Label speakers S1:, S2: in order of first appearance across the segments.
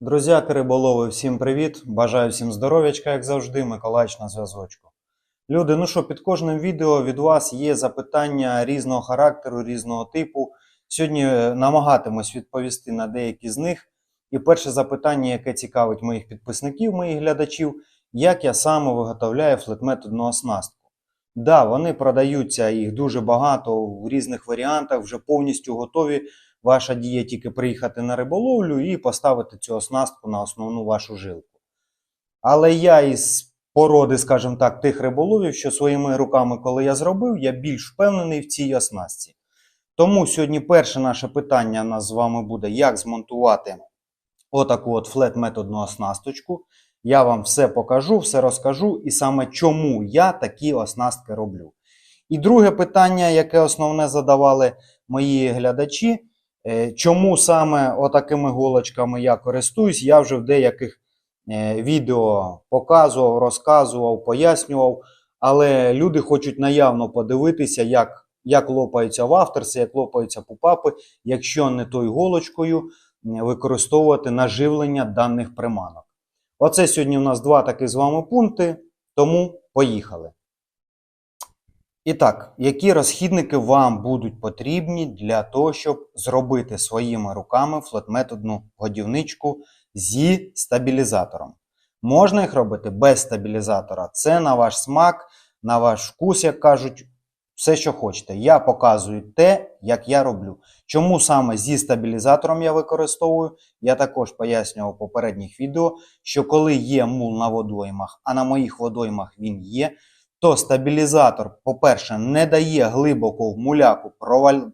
S1: Друзяки риболови, всім привіт! Бажаю всім здоров'ячка, як завжди, Миколаївич на зв'язочку. Люди, ну що, під кожним відео від вас є запитання різного характеру, різного типу. Сьогодні е, намагатимусь відповісти на деякі з них. І перше запитання, яке цікавить моїх підписників, моїх глядачів, як я саме виготовляю флетметодну оснастку. Да, вони продаються, їх дуже багато в різних варіантах, вже повністю готові. Ваша дія тільки приїхати на риболовлю і поставити цю оснастку на основну вашу жилку. Але я із породи, скажімо так, тих риболовів, що своїми руками, коли я зробив, я більш впевнений в цій оснастці. Тому сьогодні перше наше питання у нас з вами буде, як змонтувати отаку от флет-методну оснасточку. Я вам все покажу, все розкажу, і саме чому я такі оснастки роблю. І друге питання, яке основне задавали мої глядачі. Е, Чому саме отакими голочками я користуюсь, я вже в деяких е, відео показував, розказував, пояснював. Але люди хочуть наявно подивитися, як, як лопаються вафтерси, як лопаються пупапи, якщо не тою голочкою використовувати наживлення даних приманок. Оце сьогодні у нас два такі з вами пункти, тому поїхали. І так, які розхідники вам будуть потрібні для того, щоб зробити своїми руками флотметодну годівничку зі стабілізатором? Можна їх робити без стабілізатора. Це на ваш смак, на ваш вкус, як кажуть, все, що хочете. Я показую те, як я роблю. Чому саме зі стабілізатором я використовую, я також пояснював у попередніх відео, що коли є мул на водоймах, а на моїх водоймах він є, то стабілізатор, по-перше, не дає глибоко в муляку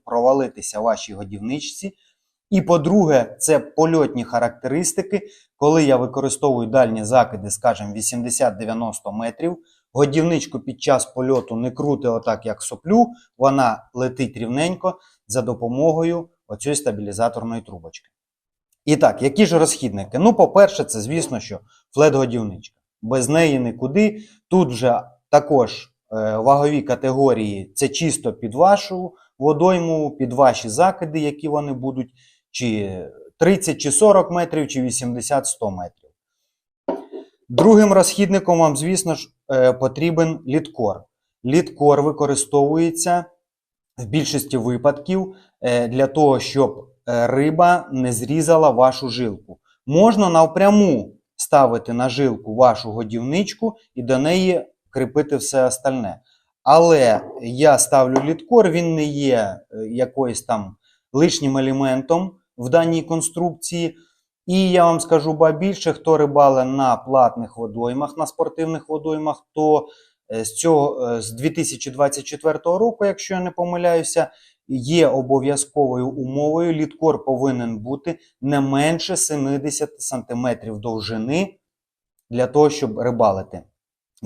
S1: провалитися вашій годівничці. І по-друге, це польотні характеристики. Коли я використовую дальні закиди, скажімо, 80-90 метрів, годівничку під час польоту не крути отак, як соплю, вона летить рівненько за допомогою оцієї стабілізаторної трубочки. І так, які ж розхідники? Ну, по-перше, це, звісно, що флет-годівничка. Без неї нікуди. Тут вже також е, вагові категорії це чисто під вашу водойму, під ваші закиди, які вони будуть, чи 30 чи 40 метрів, чи 80-100 метрів. Другим розхідником вам, звісно ж, е, потрібен літкор. Літкор використовується в більшості випадків е, для того, щоб риба не зрізала вашу жилку. Можна навпряму ставити на жилку вашу годівничку і до неї кріпити все остальне. Але я ставлю літкор, він не є е, якоюсь там лишнім елементом в даній конструкції. І я вам скажу ба більше, хто рибали на платних водоймах, на спортивних водоймах, то е, з цього е, з 2024 року, якщо я не помиляюся, є обов'язковою умовою. Літкор повинен бути не менше 70 см довжини для того, щоб рибалити.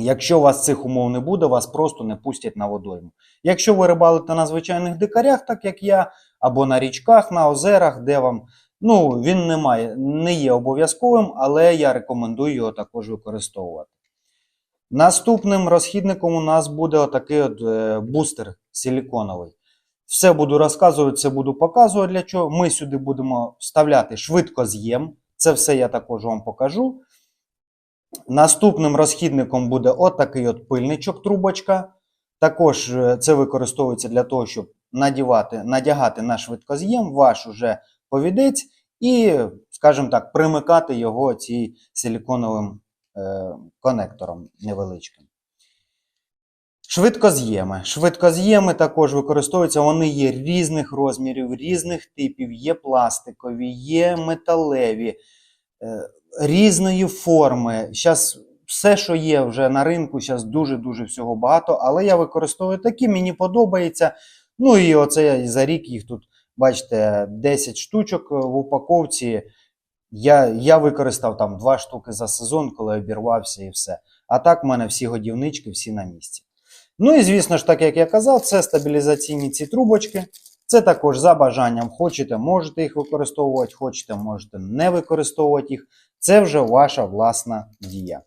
S1: Якщо у вас цих умов не буде, вас просто не пустять на водойму. Якщо ви рибалите на звичайних дикарях, так як я, або на річках, на озерах, де вам ну, він не, має, не є обов'язковим, але я рекомендую його також використовувати. Наступним розхідником у нас буде отакий от е, бустер силіконовий. Все буду розказувати, все буду показувати для чого. Ми сюди будемо вставляти швидкоз'єм. Це все я також вам покажу. Наступним розхідником буде отакий от пильничок, трубочка. Також е, це використовується для того, щоб надівати, надягати на швидкоз'єм ваш уже повідець і, скажімо так, примикати його цим силіконовим е, конектором невеличким. Швидкоз'єми. Швидкоз'єми також використовуються, вони є різних розмірів, різних типів, є пластикові, є металеві, е, різної форми. Зараз все, що є вже на ринку, зараз дуже-дуже всього багато, але я використовую такі, мені подобається. Ну і оце за рік їх тут, бачите, 10 штучок в упаковці. Я, я використав там 2 штуки за сезон, коли обірвався і все. А так в мене всі годівнички, всі на місці. Ну і звісно ж, так як я казав, це стабілізаційні ці трубочки. Це також за бажанням. Хочете, можете їх використовувати, хочете, можете не використовувати їх. Це вже ваша власна дія.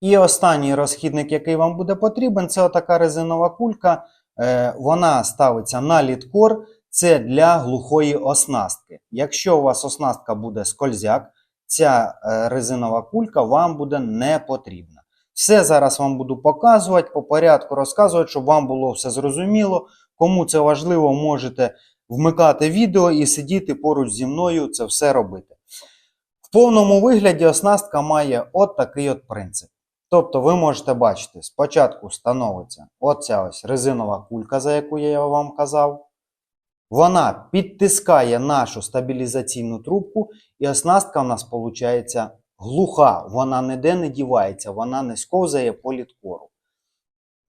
S1: І останній розхідник, який вам буде потрібен, це отака резинова кулька. Е, Вона ставиться на літкор. Це для глухої оснастки. Якщо у вас оснастка буде скользяк, ця е, резинова кулька вам буде не потрібна. Все зараз вам буду показувати, по порядку розказувати, щоб вам було все зрозуміло. Кому це важливо, можете вмикати відео і сидіти поруч зі мною, це все робити. В повному вигляді оснастка має от такий от принцип. Тобто ви можете бачити, спочатку становиться оця ось резинова кулька, за яку я вам казав. Вона підтискає нашу стабілізаційну трубку, і оснастка в нас виходить глуха. Вона ніде не дівається, вона не сковзає по літкору.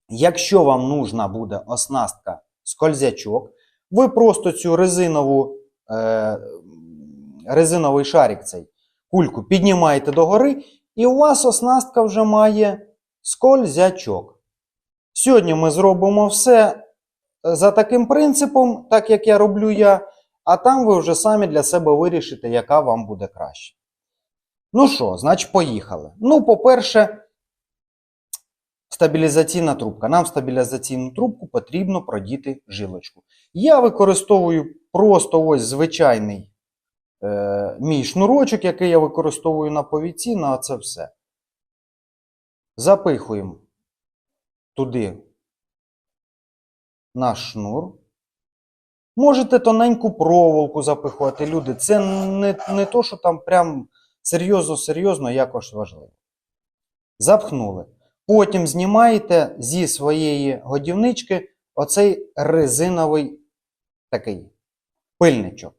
S1: Якщо вам нужна буде оснастка скользячок, ви просто цю резинову, е, резиновий шарик цей кульку піднімаєте догори, і у вас оснастка вже має скользячок. Сьогодні ми зробимо все за таким принципом, так як я роблю я, а там ви вже самі для себе вирішите, яка вам буде краще. Ну що, значить, поїхали. Ну, по-перше, стабілізаційна трубка. Нам в стабілізаційну трубку потрібно продіти жилочку. Я використовую просто ось звичайний е, мій шнурочок, який я використовую на повіці, на це все. Запихуємо туди наш шнур. Можете тоненьку проволоку запихувати, люди. Це не, не то, що там прям серйозно-серйозно якось важливо. Запхнули. Потім знімаєте зі своєї годівнички оцей резиновий такий пильничок.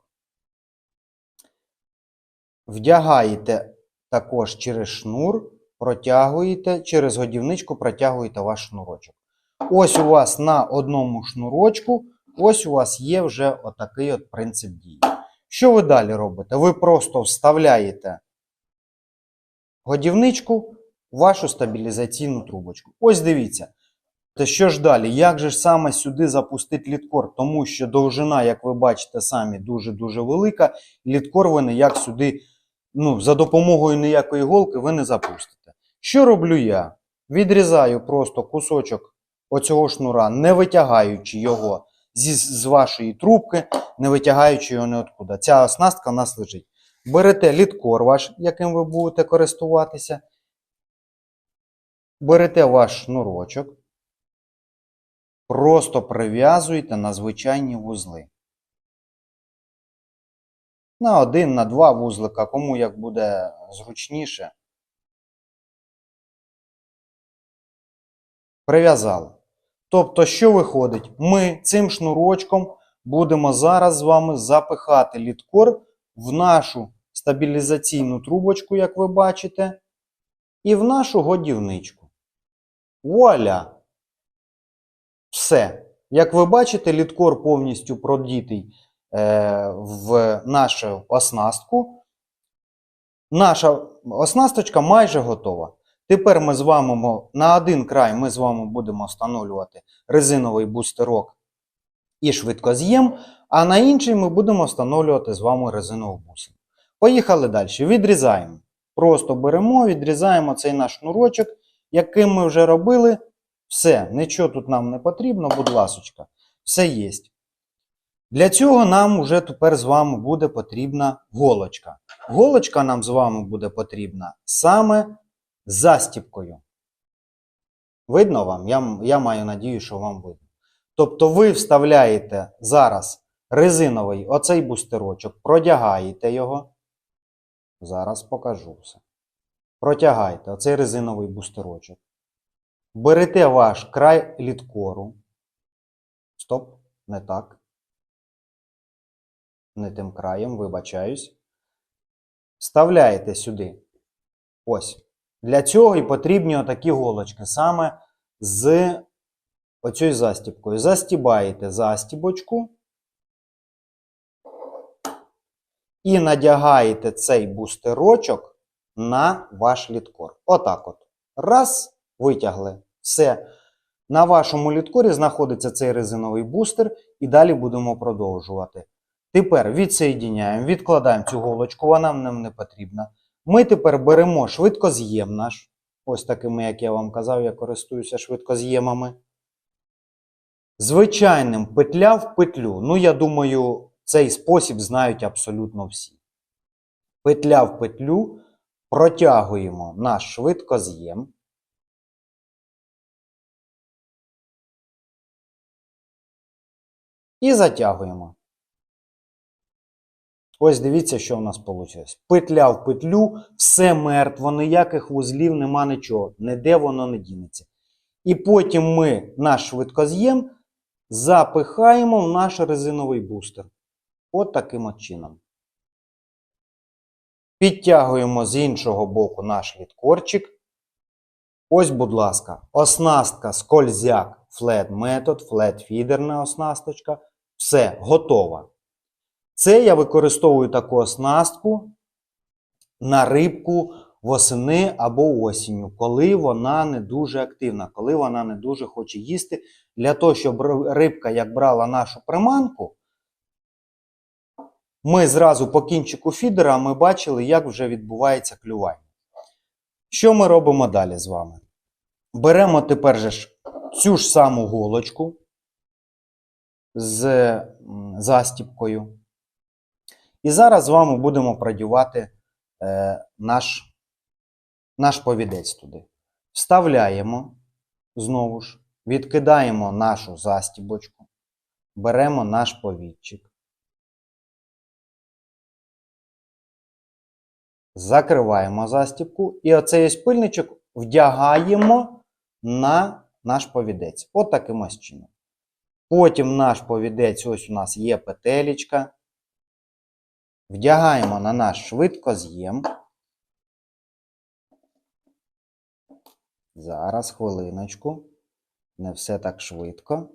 S1: Вдягаєте також через шнур, протягуєте, через годівничку протягуєте ваш шнурочок. Ось у вас на одному шнурочку, ось у вас є вже отакий от принцип дії. Що ви далі робите? Ви просто вставляєте годівничку в вашу стабілізаційну трубочку. Ось дивіться. Та що ж далі? Як же ж саме сюди запустити літкор? Тому що довжина, як ви бачите, самі дуже-дуже велика. Літкор ви ніяк сюди, ну, за допомогою ніякої голки ви не запустите. Що роблю я? Відрізаю просто кусочок оцього шнура, не витягаючи його зі, з вашої трубки, не витягаючи його ніоткуди. Ця оснастка в нас лежить. Берете літкор ваш, яким ви будете користуватися. Берете ваш шнурочок, просто прив'язуєте на звичайні вузли. На один, на два вузлика, кому як буде зручніше. Прив'язали. Тобто, що виходить? Ми цим шнурочком будемо зараз з вами запихати літкор в нашу стабілізаційну трубочку, як ви бачите, і в нашу годівничку. Вуаля! Все. Як ви бачите, літкор повністю продітий в нашу оснастку. Наша оснасточка майже готова. Тепер ми з вами на один край ми з вами будемо встановлювати резиновий бустерок і швидкоз'єм, а на інший ми будемо встановлювати з вами резинову бусину. Поїхали далі. Відрізаємо. Просто беремо, відрізаємо цей наш шнурочок, яким ми вже робили. Все, нічого тут нам не потрібно, будь ласочка, все є. Для цього нам вже тепер з вами буде потрібна голочка. Голочка нам з вами буде потрібна саме застіпкою. Видно вам? Я, я маю надію, що вам видно. Тобто ви вставляєте зараз резиновий оцей бустерочок, продягаєте його. Зараз покажу все. Протягайте оцей резиновий бустерочок. Берете ваш край літкору. Стоп, не так. Не тим краєм, вибачаюсь. Вставляєте сюди. Ось. Для цього і потрібні отакі голочки саме з оцією застібкою. Застібаєте застібочку і надягаєте цей бустерочок на ваш літкор. Отак от. Раз, витягли. Все. На вашому літкорі знаходиться цей резиновий бустер, і далі будемо продовжувати. Тепер відсоєдіняємо, відкладаємо цю голочку, вона нам не потрібна. Ми тепер беремо швидкоз'єм наш. Ось такими, як я вам казав, я користуюся швидкоз'ємами. Звичайним петля в петлю. Ну, я думаю, цей спосіб знають абсолютно всі. Петля в петлю, протягуємо наш швидкоз'єм. І затягуємо. Ось дивіться, що в нас вийшло. Петля в петлю, все мертво, ніяких вузлів, нема нічого. Ніде воно не дінеться. І потім ми наш швидкоз'єм запихаємо в наш резиновий бустер. От таким от чином. Підтягуємо з іншого боку наш літкорчик. Ось, будь ласка, оснастка скользяк Flat Method, Flat Feederна оснасточка. Все, готова. Це я використовую таку оснастку на рибку восени або осінню, коли вона не дуже активна, коли вона не дуже хоче їсти. Для того, щоб рибка, як брала нашу приманку, ми зразу по кінчику фідера ми бачили, як вже відбувається клювання. Що ми робимо далі з вами? Беремо тепер же ж цю ж саму голочку з застіпкою. І зараз з вами будемо продівати е, наш, наш повідець туди. Вставляємо знову ж, відкидаємо нашу застібочку, беремо наш повідчик. Закриваємо застібку і оцей ось пильничок вдягаємо на наш повідець. От таким ось чином. Потім наш повідець, ось у нас є петелечка. Вдягаємо на наш швидкоз'єм. Зараз хвилиночку. Не все так швидко.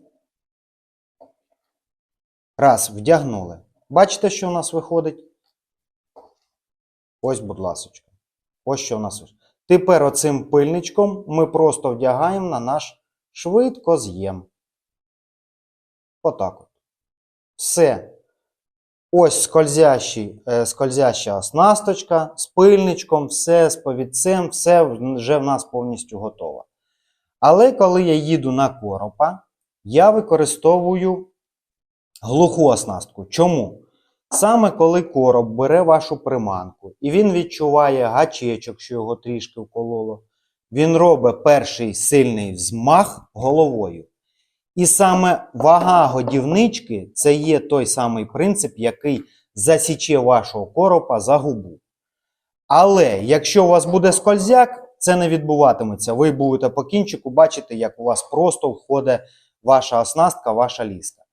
S1: Раз, вдягнули. Бачите, що у нас виходить? Ось, будь ласочка. Ось що у нас. вийшло. Тепер оцим пильничком ми просто вдягаємо на наш швидкоз'єм. Отак от. Все. Ось скользящий, е, скользяща оснасточка з пильничком, все з повідцем, все вже в нас повністю готово. Але коли я їду на коропа, я використовую глуху оснастку. Чому? Саме коли короб бере вашу приманку і він відчуває гачечок, що його трішки вкололо, він робить перший сильний взмах головою. І саме вага годівнички це є той самий принцип, який засіче вашого коропа за губу. Але якщо у вас буде скользяк, це не відбуватиметься. Ви будете по кінчику бачити, як у вас просто входить ваша оснастка, ваша ліска.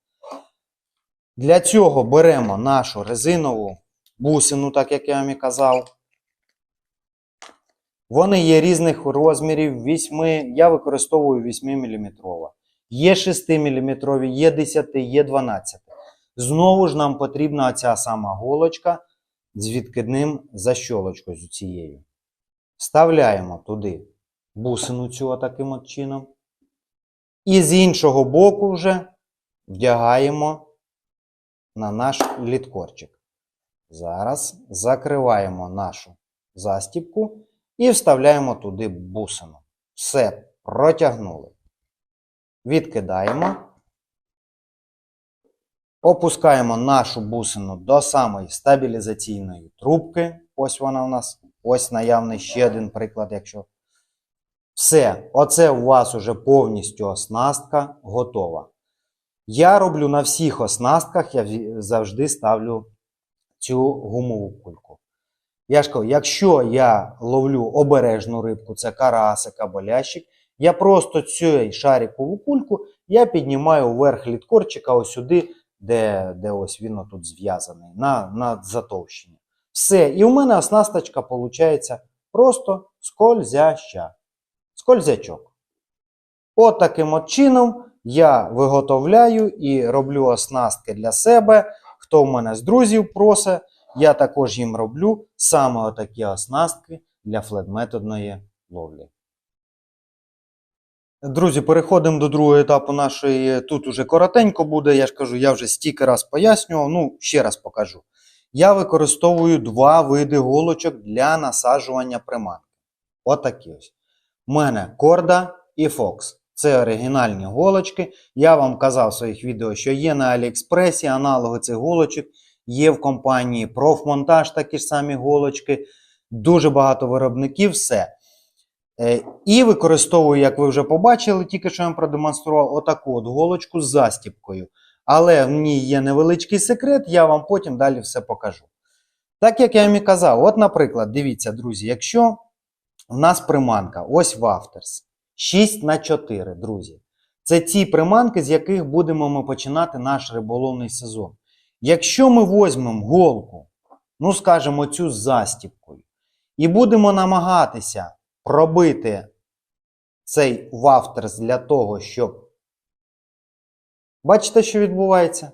S1: Для цього беремо нашу резинову бусину, так як я вам і казав. Вони є різних розмірів, 8, я використовую 8 мм. Є 6 мм, є 10, є 12. Знову ж нам потрібна ця сама голочка з відкидним защолочкою з цією. Вставляємо туди бусину цю таким от чином. І з іншого боку вже вдягаємо на наш літкорчик. Зараз закриваємо нашу застіпку і вставляємо туди бусину. Все, протягнули. Відкидаємо. Опускаємо нашу бусину до самої стабілізаційної трубки. Ось вона у нас. Ось наявний ще один приклад, якщо. Все, оце у вас уже повністю оснастка готова. Я роблю на всіх оснастках, я завжди ставлю цю гумову кульку. Я ж кажу, якщо я ловлю обережну рибку, це карасик або лящик, я просто цю шарикову кульку я піднімаю вверх літкорчика ось сюди, де де ось він тут зв'язаний, на на затовщення. Все. І у мене оснасточка виходить просто скользяща. Скользячок. От таким от чином я виготовляю і роблю оснастки для себе. Хто в мене з друзів просить, я також їм роблю саме отакі оснастки для флетметодної ловлі. Друзі, переходимо до другого етапу нашої. Тут уже коротенько буде. Я ж кажу, я вже стільки раз пояснював. Ну, ще раз покажу. Я використовую два види голочок для насаджування приманки. Отакі ось. У мене корда і Fox. Це оригінальні голочки. Я вам казав в своїх відео, що є на Аліекспресі аналоги цих голочок. є в компанії, профмонтаж, такі ж самі голочки, дуже багато виробників, все. Е, І використовую, як ви вже побачили, тільки що я вам продемонстрував отаку от голочку з застіпкою. Але в ній є невеличкий секрет, я вам потім далі все покажу. Так як я вам і казав, от, наприклад, дивіться, друзі, якщо в нас приманка, ось Вафтерс, 6 на 4, друзі. Це ті приманки, з яких будемо ми починати наш риболовний сезон. Якщо ми візьмемо голку, ну скажімо, цю з застіпкою, і будемо намагатися пробити цей вафтерс для того, щоб. Бачите, що відбувається?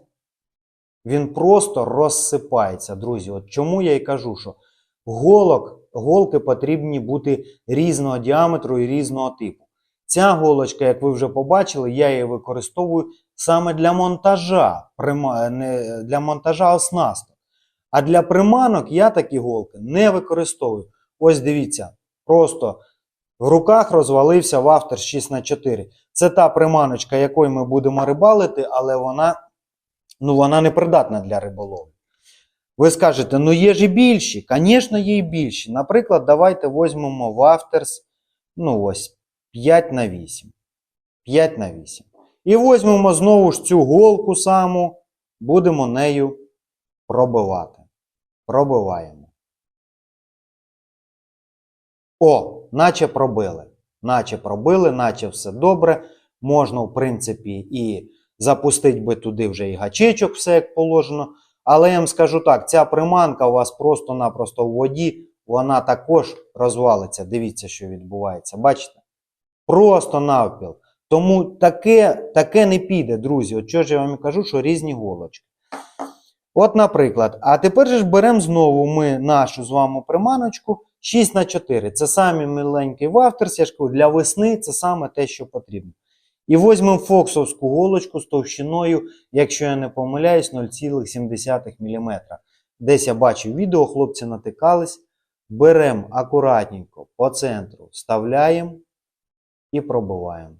S1: Він просто розсипається, друзі. От чому я і кажу, що голок, голки потрібні бути різного діаметру і різного типу. Ця голочка, як ви вже побачили, я її використовую саме для монтажа, для монтажа оснасток. А для приманок я такі голки не використовую. Ось дивіться, просто в руках розвалився вафтер 6х4. Це та приманочка, якою ми будемо рибалити, але вона, ну, вона не придатна для риболовлі. Ви скажете, ну є ж і більші. Звісно, є і більші. Наприклад, давайте візьмемо вафтерс, ну ось 5 на 8. 5 на 8. І візьмемо знову ж цю голку саму, будемо нею пробивати. Пробиваємо. О, наче пробили. Наче пробили, наче все добре. Можна, в принципі, і запустити би туди вже і гачечок, все як положено. Але я вам скажу так: ця приманка у вас просто-напросто в воді, вона також розвалиться. Дивіться, що відбувається. Бачите? Просто навпіл. Тому таке, таке не піде, друзі. От що ж я вам кажу, що різні голочки. От, наприклад, а тепер ж беремо знову ми нашу з вами приманочку 6 на 4 Це самий миленький вафтерс, я ж кажу, для весни це саме те, що потрібно. І візьмемо фоксовську голочку з товщиною, якщо я не помиляюсь, 0,7 мм. Десь я бачив відео, хлопці натикались. Беремо акуратненько по центру, вставляємо і пробиваємо.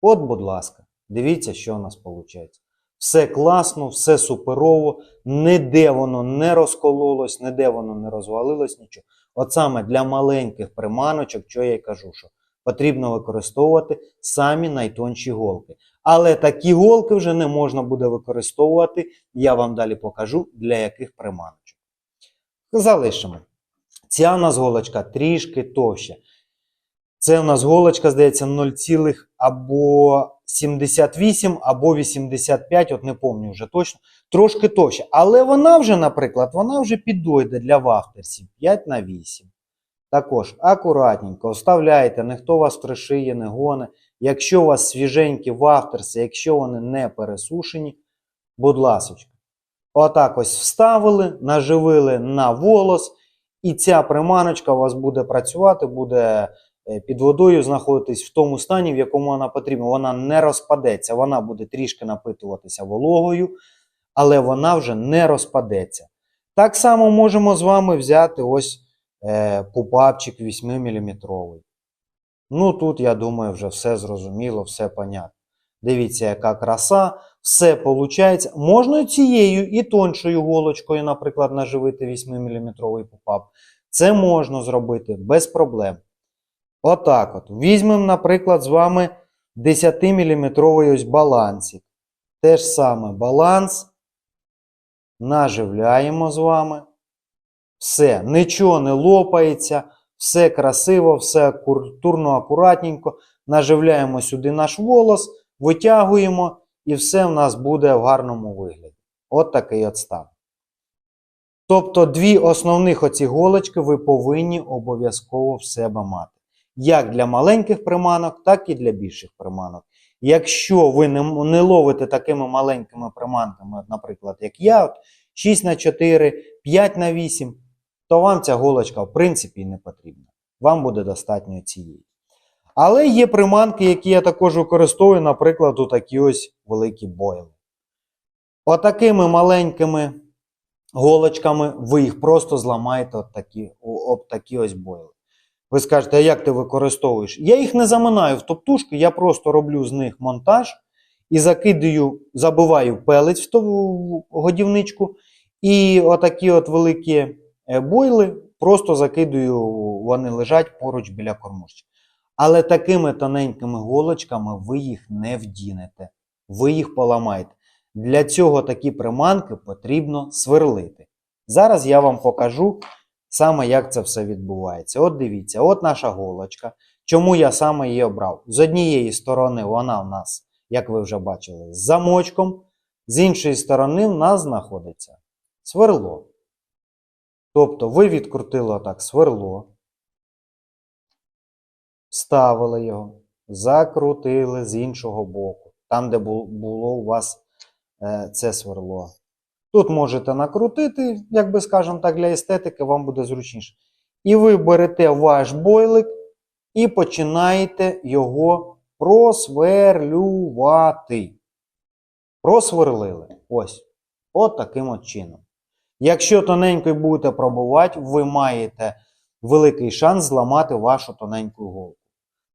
S1: От, будь ласка, дивіться, що у нас виходить. Все класно, все суперово, ніде воно не розкололось, ніде воно не розвалилось, нічого. От саме для маленьких приманочок, що я й кажу, що потрібно використовувати самі найтонші голки. Але такі голки вже не можна буде використовувати, я вам далі покажу, для яких приманочок. Залишимо. Ця у нас голочка трішки товща. Це у нас голочка, здається, 0, або 78, або 85, от не пам'ятаю вже точно. Трошки товща. Але вона вже, наприклад, вона вже підойде для вахтерсів 5 на 8. Також акуратненько вставляйте, ніхто вас трешиє, не гоне. Якщо у вас свіженькі вахтерси, якщо вони не пересушені, будь ласочка. Отак ось вставили, наживили на волос, і ця приманочка у вас буде працювати, буде під водою знаходитись в тому стані, в якому вона потрібна. Вона не розпадеться, вона буде трішки напитуватися вологою, але вона вже не розпадеться. Так само можемо з вами взяти ось е, пупапчик 8 мм. Ну тут, я думаю, вже все зрозуміло, все понятно. Дивіться, яка краса, все виходить. Можна цією і тоншою голочкою, наприклад, наживити 8-мм пупап. Це можна зробити без проблем. Отак от. Візьмемо, наприклад, з вами 10-мм ось балансик. Те ж саме баланс. Наживляємо з вами. Все, нічого не лопається, все красиво, все культурно, акуратненько. Наживляємо сюди наш волос, витягуємо, і все в нас буде в гарному вигляді. От такий от стан. Тобто, дві основних оці голочки ви повинні обов'язково в себе мати. Як для маленьких приманок, так і для більших приманок. Якщо ви не, не ловите такими маленькими приманками, наприклад, як я, от, 6 на 4, 5 на 8, то вам ця голочка в принципі не потрібна. Вам буде достатньо цієї. Але є приманки, які я також використовую, наприклад, у такі ось великі бойли. Отакими маленькими голочками ви їх просто зламаєте от такі, об такі ось бойли. Ви скажете, а як ти використовуєш? Я їх не заминаю в топтушку, я просто роблю з них монтаж і закидаю, забиваю пелець в ту годівничку І отакі от великі е, бойли просто закидую, вони лежать поруч біля кормушки. Але такими тоненькими голочками ви їх не вдінете, ви їх поламаєте. Для цього такі приманки потрібно сверлити. Зараз я вам покажу саме, як це все відбувається. От дивіться, от наша голочка. Чому я саме її обрав? З однієї сторони вона в нас, як ви вже бачили, з замочком, з іншої сторони в нас знаходиться сверло. Тобто ви відкрутили отак сверло, вставили його, закрутили з іншого боку, там, де було у вас е, це сверло. Тут можете накрутити, як би скажемо так, для естетики вам буде зручніше. І ви берете ваш бойлик і починаєте його просверлювати. Просверлили. Ось. От таким от чином. Якщо тоненько будете пробувати, ви маєте великий шанс зламати вашу тоненьку голку.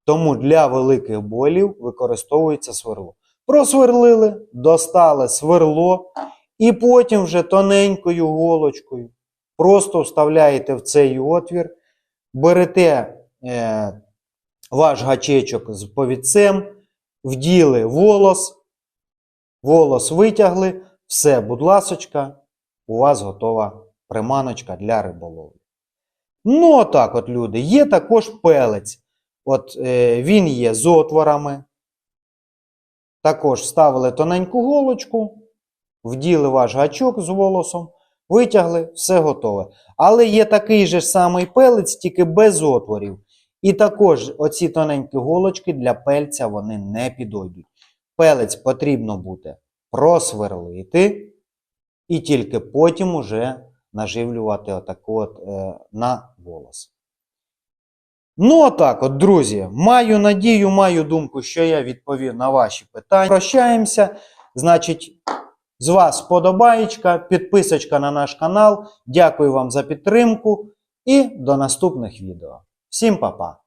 S1: Тому для великих бойлів використовується сверло. Просверлили, достали сверло, і потім вже тоненькою голочкою просто вставляєте в цей отвір, берете е, ваш гачечок з повідцем, вділи волос, волос витягли, все, будь ласочка, у вас готова приманочка для риболовлі. Ну, отак от, люди. Є також пелець. От е, він є з отворами. Також вставили тоненьку голочку, вділи ваш гачок з волосом, витягли, все готове. Але є такий же самий пелець, тільки без отворів. І також оці тоненькі голочки для пельця вони не підойдуть. Пелець потрібно буде просверлити і тільки потім уже наживлювати отаку от, е, на волос. Ну, отак от, друзі. Маю надію, маю думку, що я відповів на ваші питання. Прощаємося. Значить, з вас подобаєчка, підписочка на наш канал. Дякую вам за підтримку і до наступних відео. Всім па-па!